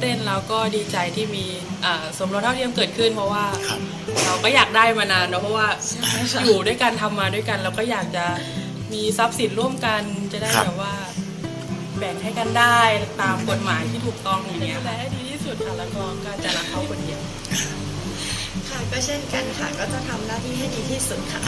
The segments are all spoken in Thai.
เต้นแล้วก็ดีใจที่มีอ่าสมรสเท่าเทียมเกิดขึ้น เพราะว่าครับเราก็อยากได้มานานเนอะเพราะว่าอยู่ด้วยกันทำมาด้วยกันเราก็อยากจะมีทรัพย์สินร่วมกันจะได้ครับแบบว่า แบ่งให้กันได้ตามกฎหมายที่ถูกต้องอย่างเงี้ยแต่ให้ดีที่สุดค่ะแล้วก็ก็จะรักเขาคนเดียวค่ะก็เช่นกันค่ะก็จะทำหน้าที่ให้ดีที่สุดค่ะ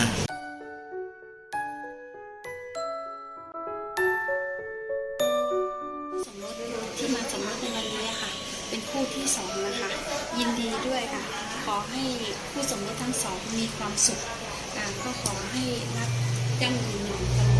สมรสที่มาสมรสในวันนี้ค่ะ เป็นคู่ที่สองนะคะ ยินดีด้วยค่ะ ขอให้คู่สมรสทั้งสองมีความสุขก็ขอให้รักยั่งยืนนานตลอด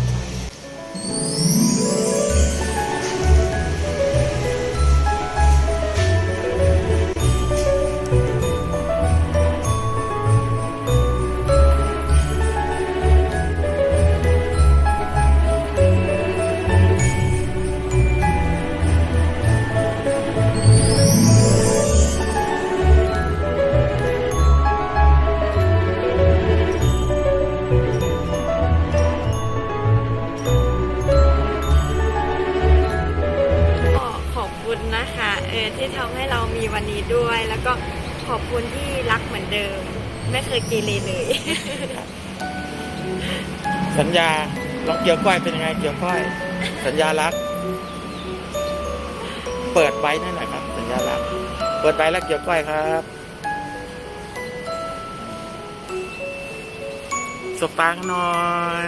นะคะเออที่ทำให้เรามีวันนี้ด้วย แล้วก็ขอบคุณที่รักเหมือนเดิม ไม่เคยเกเรเลย สัญญาลองเกี่ยวก้อยเป็นยังไงเกี่ยวก้อย สัญญารัก เปิดไว้นั่นแหละครับ สัญญารัก เปิดไว้แล้วเกี่ยวก้อยครับสบตากันหน่อย